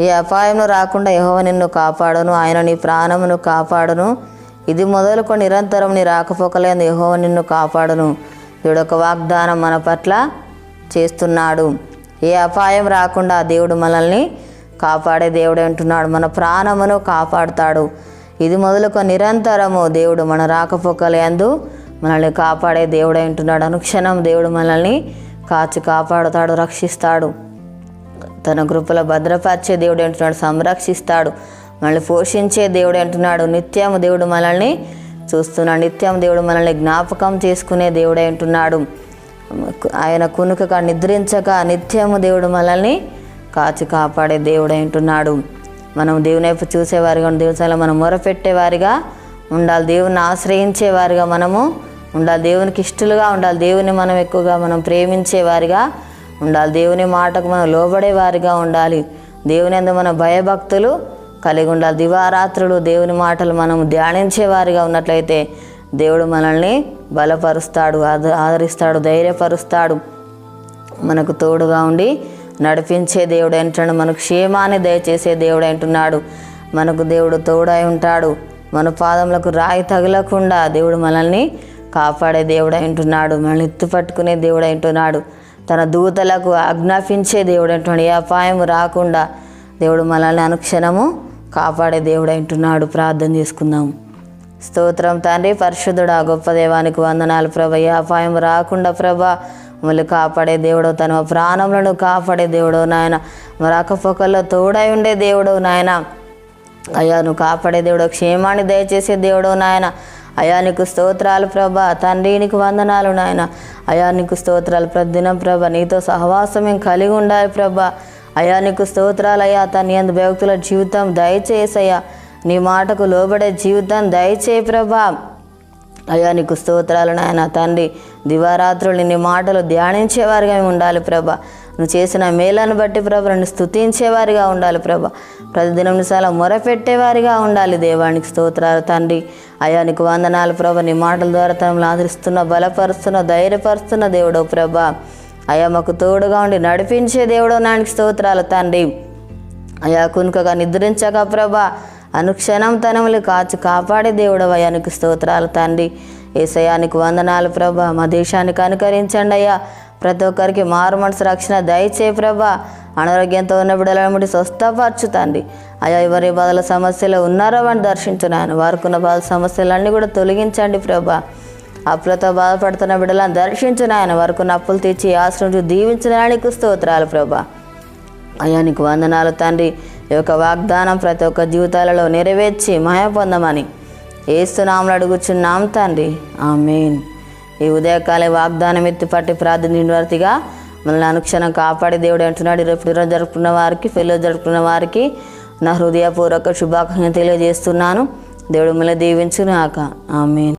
ఈ అపాయమును రాకుండా యహోవ నిన్ను కాపాడును ఆయన నీ ప్రాణమును కాపాడును. ఇది మొదలుకొని నిరంతరం నీ రాకపోకలేదు యహోవ నిన్ను కాపాడును. దేవుడు ఒక వాగ్దానం మన పట్ల చేస్తున్నాడు. ఏ అపాయం రాకుండా దేవుడు మనల్ని కాపాడే దేవుడు అంటున్నాడు. మన ప్రాణమును కాపాడుతాడు. ఇది మొదలుక నిరంతరము దేవుడు మన రాకపోకలేందు మనల్ని కాపాడే దేవుడు అంటున్నాడు. అనుక్షణం దేవుడు మనల్ని కాచి కాపాడుతాడు రక్షిస్తాడు. తన కృపలో భద్రపరిచే దేవుడు అంటున్నాడు సంరక్షిస్తాడు. మనల్ని పోషించే దేవుడు అంటున్నాడు. నిత్యం దేవుడు మనల్ని చూస్తున్నాడు నిత్యం దేవుడు మనల్ని జ్ఞాపకం చేసుకునే దేవుడే అంటున్నాడు. ఆయన కునుకక నిద్రించక నిత్యము దేవుడు మనల్ని కాచి కాపాడే దేవుడు అంటున్నాడు. మనం దేవుని వైపు చూసేవారిగా దేవుని మనం మొరపెట్టేవారిగా ఉండాలి. దేవుని ఆశ్రయించేవారిగా మనము ఉండాలి. దేవునికి ఇష్టలుగా ఉండాలి. దేవుని మనం ఎక్కువగా మనం ప్రేమించేవారిగా ఉండాలి. దేవుని మాటకు మనం లోబడే వారిగా ఉండాలి. దేవుని అందు మన భయభక్తులు కలిగి ఉండాలి. దివారాత్రులు దేవుని మాటలు మనం ధ్యానించేవారిగా ఉన్నట్లయితే దేవుడు మనల్ని బలపరుస్తాడు ఆద- ఆదరిస్తాడు ధైర్యపరుస్తాడు. మనకు తోడుగా ఉండి నడిపించే దేవుడు అంటున్నాడు. మనకు క్షేమాన్ని దయచేసే దేవుడు అంటున్నాడు. మనకు దేవుడు తోడై ఉంటాడు. మన పాదములకు రాయి తగలకుండా దేవుడు మనల్ని కాపాడే దేవుడు అంటున్నాడు. మనల్ని ఎత్తు పట్టుకునే దేవుడు అంటున్నాడు. తన దూతలకు ఆజ్ఞాపించే దేవుడు అంటున్నాడు. ఏ అపాయం రాకుండా దేవుడు మనల్ని అనుక్షణము కాపాడే దేవుడు అంటున్నాడు. ప్రార్థన చేసుకుందాం. స్తోత్రం తండ్రి పరిశుద్ధుడా గొప్ప దేవానికి వందనాలు ప్రభ. ఏ అపాయం రాకుండా ప్రభ మమ్మల్ని కాపాడే దేవుడు తన ప్రాణములను కాపాడే దేవుడు నాయన. మరి తోడై ఉండే దేవుడు నాయన. అయ్యా నువ్వు కాపాడే దేవుడు క్షేమాన్ని దయచేసే దేవుడు నాయన. అయా నీకు స్తోత్రాలు ప్రభ. తండ్రి నీకు వందనాలు నాయన. అయా నీకు స్తోత్రాలు ప్రతిదినం ప్రభ. నీతో సహవాసం మేము కలిగి ఉండాలి ప్రభ. అయా నీకు స్తోత్రాలు అయ్యా. తన ఎందు భక్తుల జీవితం దయచేసయ్యా. నీ మాటకు లోబడే జీవితం దయచేయి ప్రభా. అయ్యా నీకు స్తోత్రాలు నాయన. తండ్రి దివారాత్రులు నీ మాటలు ధ్యానించేవారుగా మేము ఉండాలి ప్రభా. నువ్వు చేసిన మేలను బట్టి ప్రభు నన్ను స్థుతించేవారిగా ఉండాలి ప్రభ. ప్రతిదినం చాలా మొరపెట్టేవారిగా ఉండాలి దేవానికి స్తోత్రాలు తండ్రి. అయ్యా నీకు వందనాలు ప్రభ. నీ మాటల ద్వారా తనను ఆదరిస్తున్న బలపరుస్తున్న ధైర్యపరుస్తున్న దేవుడో ప్రభ. అయ్యా మాకు తోడుగా ఉండి నడిపించే దేవుడో నానికి స్తోత్రాలు తండ్రి. అయా కునుకగా నిద్రించక ప్రభ. అనుక్షణం తనములు కాచి కాపాడే దేవుడు అయానికి స్తోత్రాలు తండ్రి. ఏసయానికి వందనాలు ప్రభ. మా దేశానికి అనుకరించండి అయ్యా. ప్రతి ఒక్కరికి మారు మనసు రక్షణ దయచే ప్రభా. అనారోగ్యంతో ఉన్న బిడ్డలను ముట్టి స్వస్థపరచు తండ్రి. అయ్యా ఎవరి బాధల సమస్యలు ఉన్నారో అని దర్శించున్నాను. వారికి ఉన్న బాధ సమస్యలన్నీ కూడా తొలగించండి ప్రభా. అప్పులతో బాధపడుతున్న బిడ్డలను దర్శించిన ఆయన అప్పులు తెచ్చి తీర్చి ఆశ్రమించి దీవించడానికి స్తోత్రాలు ప్రభా. అయ్యా నీకు వందనాలు తండ్రి. ఈ యొక్క వాగ్దానం ప్రతి ఒక్క జీవితాలలో నెరవేర్చి మాయ పొందమని. ఏస్తున్నాములు అడుగుచున్నాం తండ్రి. ఆమెన్. ఈ ఉదయకాలే వాగ్దానం ఎత్తిపట్టి పట్టి ప్రార్థనివర్తిగా మనల్ని అనుక్షణం కాపాడి దేవుడు అంటున్నాడు. రేపు ఈరోజు జరుపుకున్న వారికి ఫెలో జరుపుకున్న వారికి నా హృదయపూర్వక శుభాకాంక్షలు తెలియజేస్తున్నాను. దేవుడు మిమ్మల్ని దీవించునాక ఆమె